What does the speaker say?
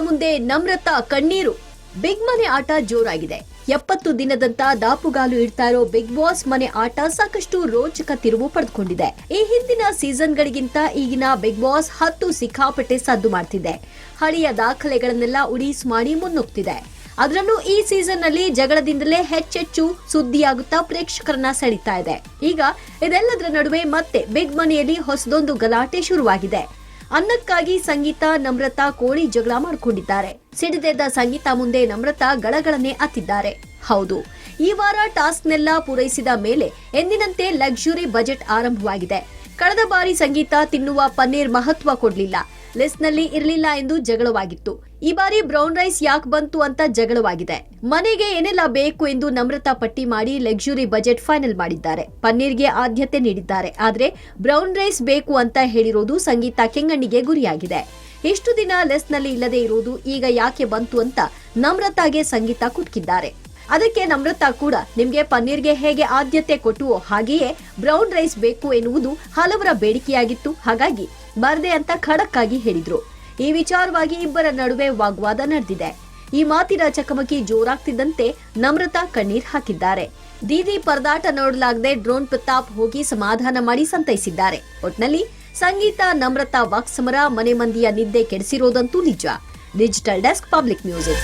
ನಮ್ರತಾ ಕಣ್ಣೀರು. ಬಿಗ್ ಮನೆ ಆಟ ಜೋರಾಗಿದೆ. ಎಪ್ಪತ್ತು ದಿನದಂತ ದಾಪುಗಾಲು ಇಡ್ತಾ ಇರೋ ಬಿಗ್ ಬಾಸ್ ಮನೆ ಆಟ ಸಾಕಷ್ಟು ರೋಚಕ ತಿರುವು ಪಡೆದುಕೊಂಡಿದೆ. ಈ ಹಿಂದಿನ ಸೀಸನ್ಗಳಿಗಿಂತ ಈಗಿನ ಬಿಗ್ ಬಾಸ್ ಹತ್ತು ಸಿಕ್ಕಾಪಟ್ಟೆ ಸದ್ದು ಮಾಡ್ತಿದೆ. ಹಳೆಯ ದಾಖಲೆಗಳನ್ನೆಲ್ಲ ಉಡೀಸ್ ಮಾಡಿ ಮುನ್ನುಗ್ತಿದೆ. ಅದರಲ್ಲೂ ಈ ಸೀಸನ್ನಲ್ಲಿ ಜಗಳದಿಂದಲೇ ಹೆಚ್ಚೆಚ್ಚು ಸುದ್ದಿಯಾಗುತ್ತಾ ಪ್ರೇಕ್ಷಕರನ್ನ ಸೆಳೀತಾ ಇದೆ. ಈಗ ಇದೆಲ್ಲದರ ನಡುವೆ ಮತ್ತೆ ಬಿಗ್ ಮನೆಯಲ್ಲಿ ಹೊಸದೊಂದು ಗಲಾಟೆ ಶುರುವಾಗಿದೆ. ಅನ್ನಕ್ಕಾಗಿ ಸಂಗೀತ, ನಮ್ರತಾ, ಕೋಳಿ ಜಗಳ ಮಾಡಿಕೊಂಡಿದ್ದಾರೆ. ಸಿಡಿದೆದ್ದ ಸಂಗೀತ ಮುಂದೆ ನಮ್ರತಾ ಗಳಗಳನ್ನೇ ಅತ್ತಿದ್ದಾರೆ. ಹೌದು, ಈ ವಾರ ಟಾಸ್ಕ್ನೆಲ್ಲ ಪೂರೈಸಿದ ಮೇಲೆ ಎಂದಿನಂತೆ ಲಕ್ಸುರಿ ಬಜೆಟ್ ಆರಂಭವಾಗಿದೆ. ಕಳೆದ ಬಾರಿ ಸಂಗೀತ ತಿನ್ನುವ ಪನ್ನೀರ್ ಮಹತ್ವ ಕೊಡ್ಲಿಲ್ಲ. ಲಿಸ್ಟ್ನಲ್ಲಿ ಇರಲಿಲ್ಲ ಎಂದು ಜಗಳವಾಗಿತ್ತು. ಈ ಬಾರಿ ಬ್ರೌನ್ ರೈಸ್ ಯಾಕೆ ಬಂತು ಅಂತ ಜಗಳವಾಗಿದೆ. ಮನೆಗೆ ಏನೆಲ್ಲ ಬೇಕು ಎಂದು ನಮ್ರತಾ ಪಟ್ಟಿ ಮಾಡಿ ಲಕ್ಸುರಿ ಬಜೆಟ್ ಫೈನಲ್ ಮಾಡಿದ್ದಾರೆ. ಪನ್ನೀರ್ಗೆ ಆದ್ಯತೆ ನೀಡಿದ್ದಾರೆ. ಆದರೆ ಬ್ರೌನ್ ರೈಸ್ ಬೇಕು ಅಂತ ಹೇಳಿರೋದು ಸಂಗೀತ ಕೆಂಗಣ್ಣಿಗೆ ಗುರಿಯಾಗಿದೆ. ಇಷ್ಟು ದಿನ ಲಿಸ್ಟ್ನಲ್ಲಿ ಇಲ್ಲದೆ ಇರುವುದು ಈಗ ಯಾಕೆ ಬಂತು ಅಂತ ನಮ್ರತಾಗೆ ಸಂಗೀತ ಕುಟ್ಕಿದ್ದಾರೆ ಅದಕ್ಕೆ ನಮ್ರತಾ ಕೂಡ ನಿಮ್ಗೆ ಪನ್ನೀರ್ಗೆ ಹೇಗೆ ಆದ್ಯತೆ ಕೊಟ್ಟುವೋ ಹಾಗೆಯೇ ಬ್ರೌನ್ ರೈಸ್ ಬೇಕು ಎನ್ನುವುದು ಹಲವರ ಬೇಡಿಕೆಯಾಗಿತ್ತು. ಹಾಗಾಗಿ ಬರದೆ ಅಂತ ಖಡಕ್ ಆಗಿ ಹೇಳಿದ್ರು. ಈ ವಿಚಾರವಾಗಿ ಇಬ್ಬರ ನಡುವೆ ವಾಗ್ವಾದ ನಡೆದಿದೆ. ಈ ಮಾತಿನ ಚಕಮಕಿ ಜೋರಾಗ್ತಿದ್ದಂತೆ ನಮ್ರತಾ ಕಣ್ಣೀರ್ ಹಾಕಿದ್ದಾರೆ. ದೀದಿ ಪರದಾಟ ನೋಡಲಾಗದೆ ಡ್ರೋನ್ ಪ್ರತಾಪ್ ಹೋಗಿ ಸಮಾಧಾನ ಮಾಡಿ ಸಂತೈಸಿದ್ದಾರೆ. ಒಟ್ನಲ್ಲಿ ಸಂಗೀತ, ನಮ್ರತಾ ವಾಕ್ಸಮರ ಮನೆ ಮಂದಿಯ ನಿದ್ದೆ ಕೆಡಿಸಿರೋದಂತೂ ನಿಜ. Digital desk public music